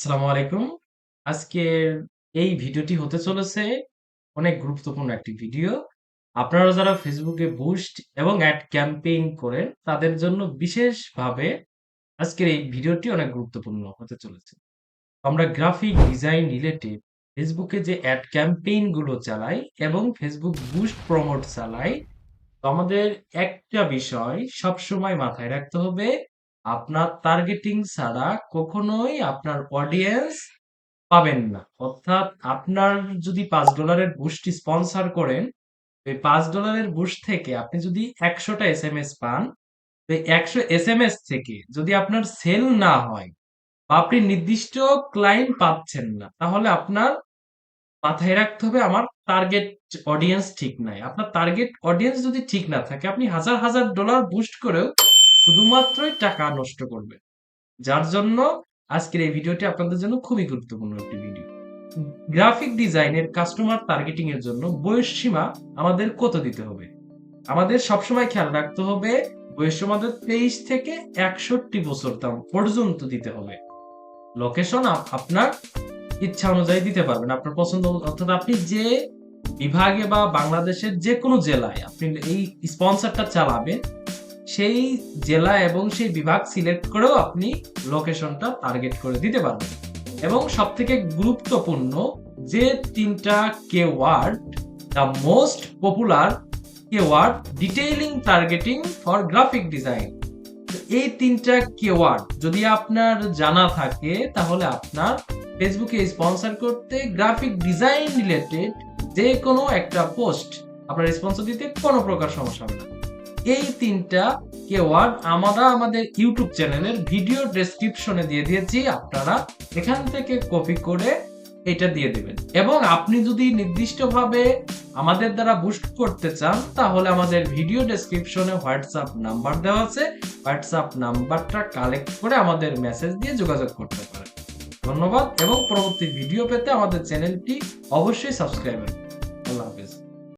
আসসালামু আলাইকুম। আজকের এই ভিডিওটি হতে চলেছে অনেক গুরুত্বপূর্ণ একটি ভিডিও। আপনারা যারা ফেসবুকে বুস্ট এবং অ্যাড ক্যাম্পেইন করেন, তাদের জন্য বিশেষভাবে আজকের এই ভিডিওটি অনেক গুরুত্বপূর্ণ হতে চলেছে। আমরা গ্রাফিক ডিজাইন রিলেটেড ফেসবুকে যে অ্যাড ক্যাম্পেইনগুলো চালাই এবং ফেসবুক বুস্ট প্রমোট চালাই, তো আমাদের একটা বিষয় সবসময় মাথায় রাখতে হবে, আপনার টার্গেটিং ছাড়া কখনোই আপনার অডিয়েন্স পাবেন না। অর্থাৎ আপনার যদি $৫ এর বুস্ট স্পন্সর করেন, এই $৫ এর বুস্ট থেকে আপনি যদি ১০০ টা এসএমএস পান, তো এই ১০০ এসএমএস থেকে যদি আপনার সেল না হয় বা আপনি নির্দিষ্ট ক্লায়েন্ট পাচ্ছেন না, তাহলে আপনার মাথায় রাখতে হবে আমার টার্গেট অডিয়েন্স ঠিক নাই। আপনার টার্গেট অডিয়েন্স যদি ঠিক না থাকে, আপনি হাজার, হাজার ডলার বুস্ট করেও শুধুমাত্রই টাকা নষ্ট করবে যার জন্য আজকের এই ভিডিওটি আপনাদের জন্য খুবই গুরুত্বপূর্ণ একটি ভিডিও। গ্রাফিক ডিজাইনের কাস্টমার টার্গেটিং এর জন্য বয়সসীমা আমাদের কত দিতে হবে? আমাদের সবসময় খেয়াল রাখতে হবে বয়স আমাদের ২৩ থেকে ৬১ বছর দাম পর্যন্ত দিতে হবে। লোকেশন আপনার ইচ্ছা অনুযায়ী দিতে পারবেন। আপনার পছন্দ অর্থাৎ আপনি যে বিভাগে বা বাংলাদেশের যে কোনো জেলায় আপনি এই স্পন্সরটা চালাবেন, সেই জেলা এবং সেই বিভাগ সিলেক্ট করেও আপনি লোকেশনটা টার্গেট করে দিতে পারবেন। এবং সবথেকে গুরুত্বপূর্ণ যে ৩ টা keyword the most popular keyword detailing targeting for graphic design. এই ৩ টা কিওয়ার্ড যদি আপনার জানা থাকে, তাহলে আপনার ফেসবুকে স্পন্সর করতে গ্রাফিক ডিজাইন রিলেটেড যেকোনো একটা পোস্ট আপনার স্পন্সর দিতে কোন প্রকার সমস্যা হবে না। এই ৩ টা কিওয়ার্ড আমরা আমাদের YouTube চ্যানেলের ভিডিও ডেসক্রিপশনে দিয়ে দিয়েছি। আপনারা এখান থেকে কপি করে এটা দিয়ে দিবেন। এবং আপনি যদি নির্দিষ্টভাবে আমাদের দ্বারা বুস্ট করতে চান, তাহলে আমাদের ভিডিও ডেসক্রিপশনে WhatsApp নাম্বার দেওয়া আছে। WhatsApp নাম্বারটা কালেক্ট করে আমাদের মেসেজ দিয়ে যোগাযোগ করতে পারেন। ধন্যবাদ এবং পরবর্তী ভিডিও পেতে আমাদের চ্যানেলটি অবশ্যই সাবস্ক্রাইব রাখবেন। আল্লাহ হাফেজ।